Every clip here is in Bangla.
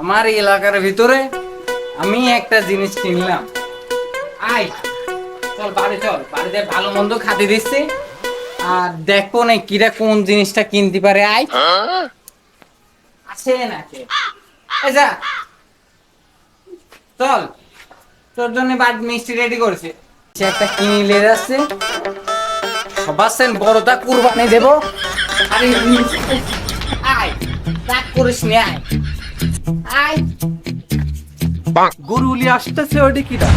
আমার এলাকার ভিতরে আমি একটা জিনিস কিনলাম। আয়, চল বাড়ি, চল। বাড়িতে ভালো মন্দ খাতে দিচ্ছি। আর দেখো না কিরা কোন জিনিসটা কিনতে পারে। আয়। আছে নাকি যা। চল। তোর জন্য বাড়ি মিষ্টি রেডি করেছে। সে একটা কিনে যাচ্ছে। সবার সেন বড়টা কুরবানি দেব। আরে, আয়। রাগ করিস নি, আয়। গরুলি আসতেছে ওটি কিরা?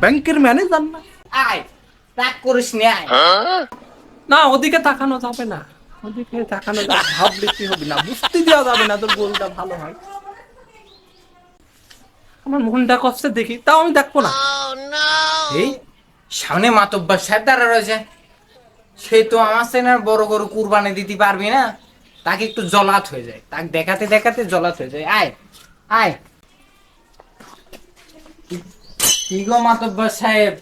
ব্যাংকের ম্যানেজার না? আয় রাগ করিস নি না ওদিকে তাকানো যাবে না। ওদিকে তাকানো ভাবলে কি হবে না? বুঝতে দেওয়া যাবে না তোর গরুটা ভালো হয়। আমার মনটা কষ্টে দেখি। তাও আমি দেখব না। এই সামনে মাতব্বার সাহেব দাঁড়া রয়েছে। সে তো আমার সেনার বড় গরু কুরবানি দিতে পারবি না। তাকে একটু জলাত হয়ে যায়। তাকে দেখাতে দেখাতে জলাত হয়ে যায়। আয় আয়। কি- গো মাতব্বার সাহেব?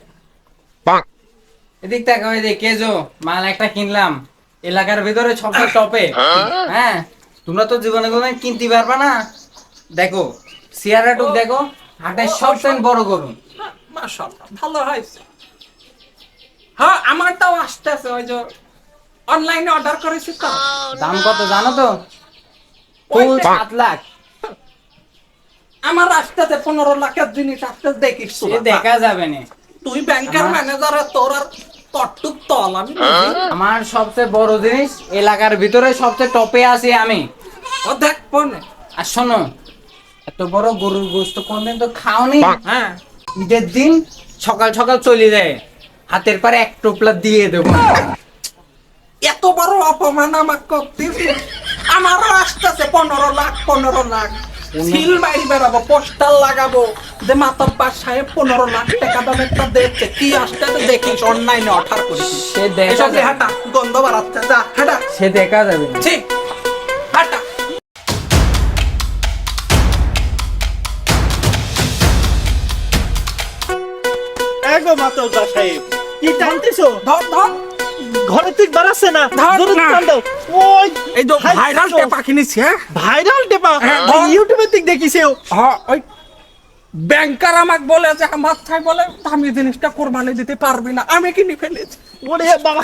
এদিক তাকাও এদিক। কেজো মাল একটা কিনলাম। এলাকার ভিতরে ছটা টপে। হ্যাঁ তোমরা তো জীবনে কোনোদিন কিনতে পারবা না। দেখো সিয়ারাটুক দেখো হাটের সব সেন বড় মাশাআল্লাহ ভালো হয়েছে। হ্যাঁ আমারটাও আসতেছে ওই যে অনলাইনে অর্ডার করেছি তো? দাম কত জানো তো? ফুল সাত লাখ। আমার আসতেছে পনেরো লাখের জিনিস আসতে দেখিস সে দেখা যাবে না। তুই ব্যাংকের ম্যানেজার তোর আর কটুক তল আমি আমার সবচেয়ে বড় জিনিস এলাকার ভিতরে সবচেয়ে টপে আছি আমি। ও দেখ ফোনে। আর শোনো এত বড় গরুর গোস্ত কোনদিন তো খাওনি? হ্যাঁ। ঈদের দিন সকাল সকাল চলে যায় হাতের পারে এক টোপলা দিয়ে দেবো। এত বড় অপমান আমাকে করতিস আমারও আসতেছে পনেরো লাখ পনেরো লাখ। সিল মারি বেড়াবো পোস্টার লাগাবো। যে মাতাব্বার সাহেব পনেরো লাখ টাকা দামের টা দেখছে কি আসতেছে দেখিস অনলাইনে অর্ডার সে দেখা। হাঁটা গন্ধ বাড়াচ্ছে যা হাঁটা। সে দেখা যাবে। ঠিক হাঁটা। এগো মাতলদা সাহেব কি টানতেছো? ধর ধর। ঘরে ঠিক বাড়াচ্ছে না ধর না। টান দাও ওই এই যে ভাইরাল টেপা কিনেছি হ্যাঁ? ভাইরাল টেপা? হ্যাঁ, ইউটিউবে দেখিছেও হ্যাঁ ওই ব্যাংকার আমাকে বলে যে আমার ছাই বলে দামি জিনিসটা কোরবানি দিতে পারবি না আমি কিনে ফেলেছি। ওরে বাবা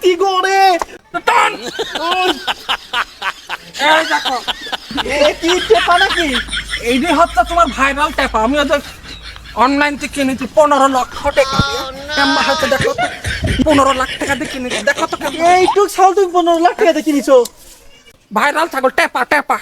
কি। করে টান এই দেখো। এ কি টেপা নাকি? এই যে হচ্ছে তোমার ভাইরাল টেপা আমি ওদের অনলাইন থেকে কিনেছি পনেরো লক্ষ টাকা। দিয়ে। কেমন দেখো? পনেরো লাখ টাকা দিয়ে কিনেছি। দেখো তো এইটুক ছাগল তুমি পনেরো লাখ টাকা দিয়ে কিনেছো? ভাইরাল ছাগল টেপা টেপা।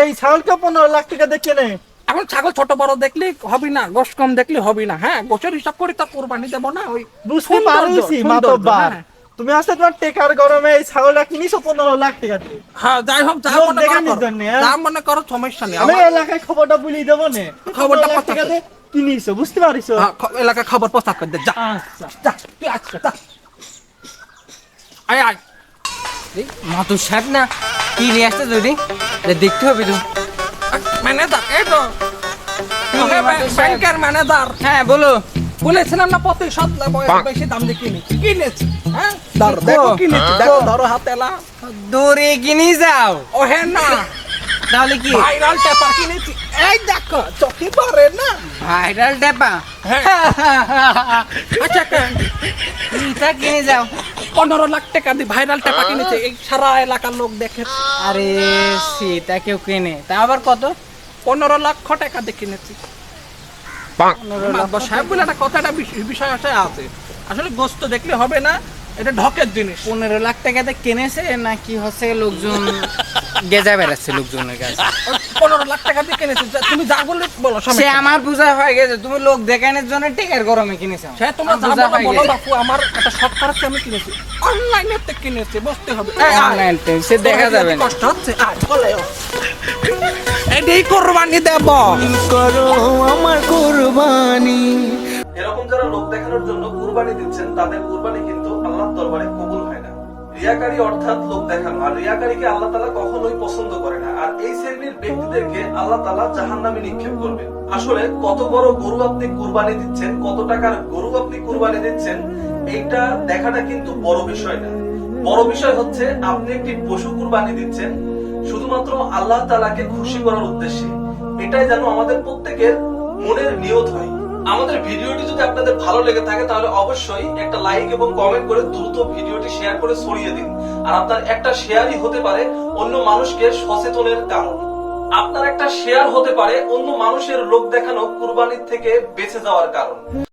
এই ছাগলটা পনেরো লাখ টাকা দিয়ে কেনে? এখন ছাগল ছোট বড় দেখলে হবি না গোশ কম দেখলে হবি না। হ্যাঁ গোছের হিসাব করে তো কোরবানি দেবো না ওই বুঝতে পারছি মাতব্বার হ্যাঁ। তুমি আসলে তোমার টেকার গরমে এই ছাগলটা কিনিছো পনেরো লাখ টাকা হ্যাঁ যাই হোক যা মনে করো হ্যাঁ? যা মনে করো সমস্যা নেই। আমি এলাকায় খবরটা বলি দেবো নে। খবরটা 15 দিয়ে কিনিছো বুঝতে পারিছো? হ্যাঁ, খ- এলাকায় খবর প্রচার করে দে যা। আচ্ছা। যা তুই আজকে যা। আয় আয়। এই মাতুর সাহেব না কি নিয়ে আসতে যদি দেখতে হবে তো। ম্যানেজার এই তো। কি? ব্যাংকের ম্যানেজার। হ্যাঁ বলো। বলেছিলাম না নেব এত বেশি দাম দিয়ে কিনেছি কিনেছি হ্যাঁ? ধরো দেখো, কিনেছি দেখো ধরো হাতে এলা। দৌড়ে কিনে যাও। ও হ্যাঁ না। তাহলে কি? ভাইরাল টেপা কিনেছি। এই দেখো চোখে পড়ে না? ভাইরাল টেপা হ্যাঁ। আচ্ছা কেন এটা কিনে যাও? পনেরো লাখ টাকা দিয়ে ভাইরাল টেপা কিনেছে এই সারা এলাকার লোক দেখে। আরে সেটা কেউ কেনে। তা আবার কত? পনেরো লক্ষ টাকা দিয়ে কিনেছি। সাহেব বলে একটা কথাটা বিষ- বিষয় আছে। আসলে গোস্ত দেখলে হবে না এটা ঢকের জিনিস। পনেরো লাখ টাকাতে কিনেছে নাকি হচ্ছে লোকজন গেজা বেড়াচ্ছে লোকজনের কাছে? পনেরো লাখ টাকা দিয়ে কিনেছি। তুমি যা বললে বলো সে আমার বোঝা হয়ে গেছে তুমি লোক দেখানোর জন্য টেকার গরমে কিনেছো। সে তোমরা আমার বোঝা বলো হয়ে গেছে। বাপু আমার একটা শখ করাচ্ছে আমি কিনেছি। অনলাইনে তে কিনেছি বুঝতে হবে। তে, সে দেখা যাবে না। কষ্ট হচ্ছে? চলে আয়। এটাই কোরবানি দেব। এরকম যারা লোক দেখানোর জন্য কুরবানি দিচ্ছেন, তাদের কুরবানি কিন্তু আল্লাহর দরবারে কবুল হয় না। রিয়াকারী অর্থাৎ লোক দেখানো। আর রিয়াকারীকে আল্লাহ তালা কখনোই পছন্দ করে না। আর এই শ্রেণির ব্যক্তিদেরকে আল্লাহ তালা জাহান নামে নিক্ষেপ করবে। আসলে কত বড় গরু আপনি কুরবানি দিচ্ছেন, কত টাকার গরু আপনি কুরবানি দিচ্ছেন, এইটা দেখাটা কিন্তু বড় বিষয় না। বড় বিষয় হচ্ছে, আপনি একটি পশু কুরবানি দিচ্ছেন, শুধুমাত্র আল্লাহ তালাকে খুশি করার উদ্দেশ্যে। এটাই যেন আমাদের প্রত্যেকের মনের নিয়ত হয়। আমাদের ভিডিওটি যদি আপনাদের ভালো লেগে থাকে, তাহলে অবশ্যই একটা লাইক এবং কমেন্ট করে দ্রুত ভিডিওটি শেয়ার করে ছড়িয়ে দিন। আর আপনার একটা শেয়ারই হতে পারে অন্য মানুষকে সচেতনের কারণ। আপনার একটা শেয়ার হতে পারে অন্য মানুষের লোক দেখানো কুরবানির থেকে বেঁচে যাওয়ার কারণ।